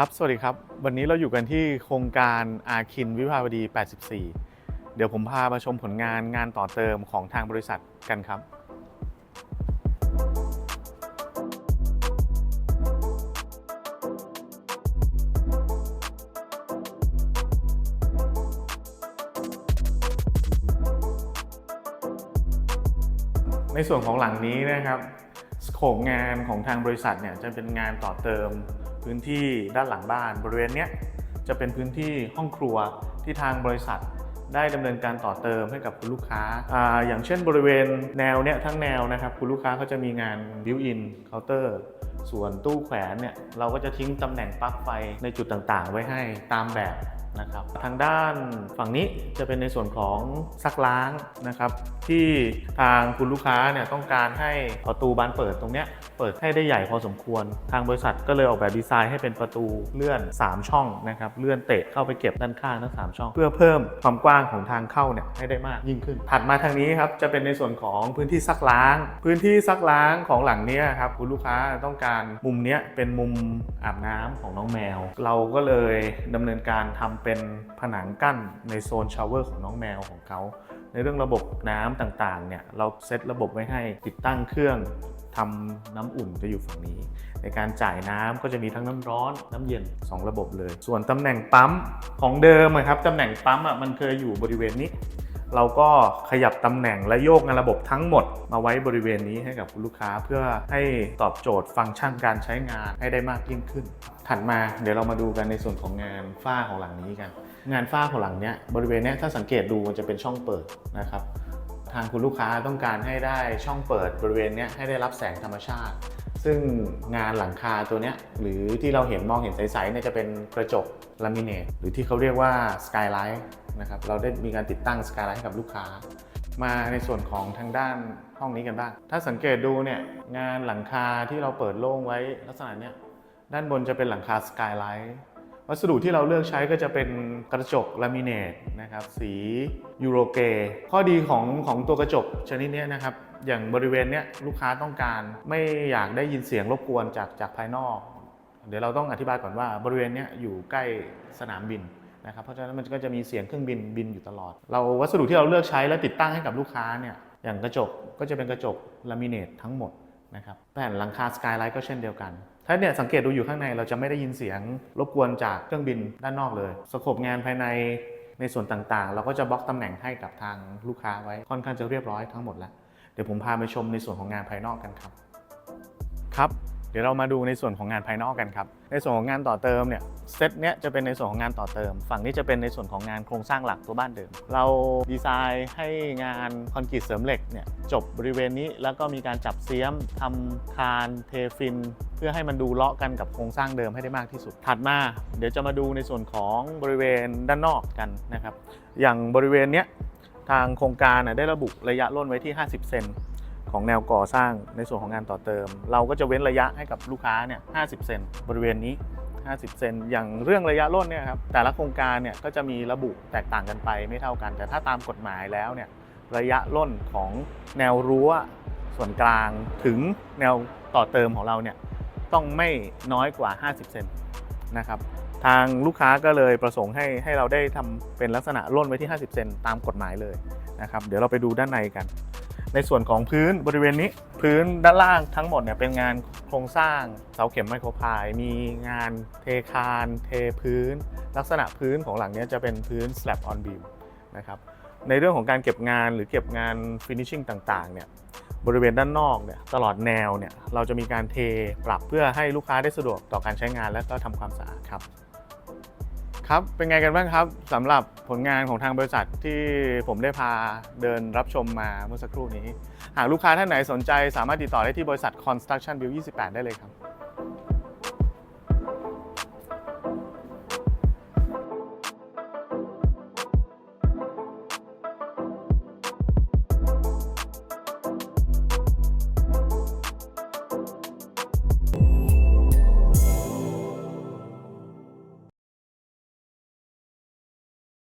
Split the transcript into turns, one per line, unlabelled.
ครับ สวัสดีครับ วันนี้เราอยู่กันที่โครงการอาคินวิภาวดี 84 เดี๋ยวผมพามาชมผลงานงานต่อเติมของทางบริษัทกันครับ ในส่วนของหลังนี้นะครับโคปงานของทางบริษัทเนี่ยจะเป็นงานต่อเติม พื้นที่ด้านหลังบ้าน บริเวณเนี้ยจะเป็นพื้นที่ห้องครัวที่ทางบริษัทได้ดำเนินการต่อเติมให้กับคุณลูกค้าออย่างเช่นบริเวณแนวเนี้ยทั้งแนวนะครับคุณลูกค้าก็จะมีงานบิวอินเคาน์เตอร์ส่วนตู้แขวนเนี่ยเราก็จะทิ้งตำแหน่งปลั๊กไฟในจุดต่างๆ ไว้ให้ตามแบบ นะครับทางด้านฝั่งนี้จะเป็นในส่วนของซักล้างนะครับ ที่ทางคุณลูกค้าเนี่ยต้องการให้ประตูบานเปิดตรงเนี้ยเปิดให้ได้ใหญ่พอสมควร ทางบริษัทก็เลยออกแบบดีไซน์ให้เป็นประตูเลื่อน 3 ช่องนะครับเลื่อนเตะเข้าไปเก็บด้านข้างทั้ง 3 ช่อง เพื่อเพิ่มความกว้างของทางเข้าเนี่ยให้ได้มากยิ่งขึ้น ถัดมาทางนี้ครับจะเป็นในส่วนของพื้นที่ซักล้าง พื้นที่ซักล้างของหลังนี้ครับคุณลูกค้าต้องการมุมเนี้ยเป็นมุมอาบน้ำของน้องแมว เราก็เลยดำเนินการทำเป็นผนังกั้นในโซนชาวเวอร์ของน้องแมวของเขา ในเรื่องระบบน้ำต่างๆเนี่ยเราเซตระบบไว้ให้ติดตั้งเครื่องทำน้ำอุ่นจะอยู่ฝั่งนี้ ในการจ่ายน้ำก็จะมีทั้งน้ำร้อนน้ำเย็น 2 ระบบเลย ส่วนตำแหน่งปั๊มของเดิมครับตำแหน่งปั๊มอะมันเคยอยู่บริเวณนี้ เราก็ขยับตำแหน่งและโยกงานระบบทั้งหมด มาไว้บริเวณนี้ให้กับคุณลูกค้าเพื่อให้ตอบโจทย์ฟังก์ชันการใช้งานให้ได้มากยิ่งขึ้น ถัดมาเดี๋ยวเรามาดูกันในส่วนของงานฝ้าของหลังนี้กัน งานฝ้าของหลังเนี้ยบริเวณเนี้ยถ้าสังเกตดูมันจะเป็นช่องเปิดนะครับทางคุณลูกค้าต้องการให้ได้ช่องเปิดบริเวณเนี้ยให้ได้รับแสงธรรมชาติ ซึ่งงานหลังคาตัวเนี้ยหรือที่เราเห็นมองเห็นใสๆเนี่ยจะเป็นกระจกลามิเนตหรือที่เขาเรียกว่าสกายไลท์นะครับเราได้มีการติดตั้งสกายไลท์ให้กับลูกค้า มาในส่วนของทางด้านห้องนี้กันบ้าง ถ้าสังเกตดูเนี่ยงานหลังคาที่เราเปิดโล่งไว้ลักษณะเนี้ยด้านบนจะเป็นหลังคาสกายไลท์วัสดุที่เราเลือกใช้ก็จะเป็นกระจกลามิเนตนะครับสียูโรเกข้อดีของของตัวกระจกชนิดนี้นะครับ อย่างบริเวณเนี้ยลูกค้าต้องการไม่อยากได้ยินเสียงรบกวนจากจากภายนอก เดี๋ยวเราต้องอธิบายก่อนว่าบริเวณเนี้ยอยู่ใกล้สนามบินนะครับเพราะฉะนั้นมันก็จะมีเสียงเครื่องบินบินอยู่ตลอด เราวัสดุที่เราเลือกใช้และติดตั้งให้กับลูกค้าเนี่ยอย่างกระจกก็จะเป็นกระจกลามิเนตทั้งหมดนะครับแผ่นหลังคาสกายไลท์ก็เช่นเดียวกัน ถ้าเนี่ยสังเกตดูอยู่ข้างในเราจะไม่ได้ยินเสียงรบกวนจากเครื่องบินด้านนอกเลย สโคปงานภายในในส่วนต่างๆ เราก็จะบล็อกตำแหน่งให้กับทางลูกค้าไว้ค่อนข้างจะเรียบร้อยทั้งหมดแล้ว เดี๋ยวผมพาไปชมในส่วนของงานภายนอกกันครับ ครับ เดี๋ยวเรามาดูในส่วนของงานภายนอกกันครับ ในส่วนของงานต่อเติมเนี่ยเซตเนี้ยจะเป็นในส่วนของงานต่อเติม ฝั่งนี้จะเป็นในส่วนของงานโครงสร้างหลักตัวบ้านเดิม เราดีไซน์ให้งานคอนกรีตเสริมเหล็กเนี่ยจบบริเวณนี้แล้วก็มีการจับเสียมทำคานเทฟิน เพื่อให้มันดูเลาะกันกับโครงสร้างเดิมให้ได้มากที่สุด ถัดมา เดี๋ยวจะมาดูในส่วนของบริเวณด้านนอกกันนะครับ อย่างบริเวณเนี้ย ทางโครงการได้ระบุระยะร่นไว้ที่ 50 เซนของแนวก่อสร้างในส่วนของงานต่อเติม เราก็จะเว้นระยะให้กับลูกค้าเนี่ย 50 เซนบริเวณนี้ 50 เซนอย่างเรื่องระยะร่นเนี่ยครับแต่ละโครงการเนี่ยก็จะมีระบุแตกต่างกันไปไม่เท่ากัน แต่ถ้าตามกฎหมายแล้วเนี่ยระยะร่นของแนวรั้วส่วนกลางถึงแนวต่อเติมของเราเนี่ยต้องไม่น้อยกว่า 50 เซน นะครับทางลูกค้าก็เลยประสงค์ให้ให้เราได้ทำเป็นลักษณะร่นไว้ที่ 50 เซนตามกฎหมายเลยนะครับเดี๋ยวเราไปดูด้านในกัน ในส่วนของพื้นบริเวณนี้ พื้นด้านล่างทั้งหมดเนี่ยเป็นงานโครงสร้างเสาเข็มไมโครพาย มีงานเทคาน เทพื้น ลักษณะพื้นของหลังนี้จะเป็นพื้น slab on beam นะครับ ในเรื่องของการเก็บงานหรือเก็บงาน finishing ต่างๆเนี่ยบริเวณด้านนอกเนี่ยตลอดแนวเนี่ยเราจะมีการเทปรับเพื่อให้ลูกค้าได้สะดวกต่อการใช้งานและก็ทำความสะอาดครับครับเป็นไงกันบ้างครับสำหรับผลงานของทางบริษัทที่ผมได้พาเดินรับชมมาเมื่อสักครู่นี้ หากลูกค้าท่านไหนสนใจสามารถติดต่อได้ที่บริษัท Construction Build 28 ได้เลยครับ